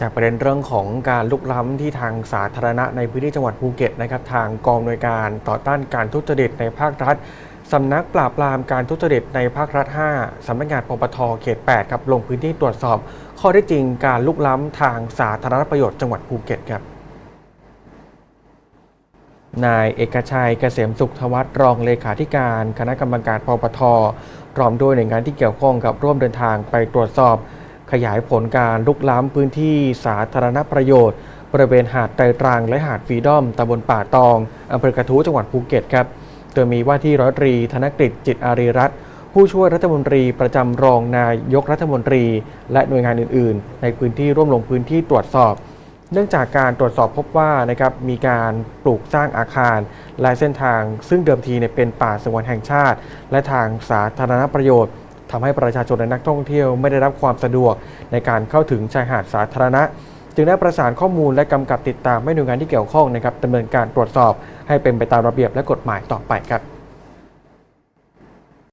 จากประเด็นเรื่องของการลุกล้ำที่ทางสาธารณะในพื้นที่จังหวัดภูเก็ตนะครับทางกองหน่วยการต่อต้านการทุจริตในภาครัฐสำนักปราบปรามการทุจริตในภาครัฐ 5 สำนักงานปปทเขต 8 ครับลงพื้นที่ตรวจสอบ ข้อเท็จจริงการลุกล้ำทางสาธารณประโยชน์จังหวัดภูเก็ตครับนายเอกชัยเกษมสุขทวัฒรองเลขาธิการ คณะกรรมการปปทพร้อมด้วยหน่วยงานที่เกี่ยวข้องกับร่วมเดินทางไปตรวจสอบ ขยายผลการลุกล้ำพื้นที่สาธารณประโยชน์ บริเวณหาดไตรตรังและหาดฟีดอมตำบลป่าตองอำเภอกระทู้จังหวัดภูเก็ตครับ โดยมีว่าที่ร้อยตรีธนกฤษจิตอารีรัตน์ผู้ช่วยรัฐมนตรีประจำรองนายกรัฐมนตรี และหน่วยงานอื่น ๆ ในพื้นที่ร่วมลงพื้นที่ตรวจสอบ เนื่องจากการตรวจสอบพบว่านะครับมีการปลูกสร้างอาคารและเส้นทาง ซึ่งเดิมทีเนี่ยเป็นป่าสงวนแห่งชาติ และทางสาธารณประโยชน์ ทำให้ประชาชนและนักท่องเที่ยวไม่ได้รับความสะดวกในการเข้าถึงชายหาดสาธารณะ จึงได้ประสานข้อมูลและกำกับติดตามให้หน่วยงานที่เกี่ยวข้องนะครับดำเนินการตรวจสอบให้เป็นไปตามระเบียบและกฎหมายต่อไปครับ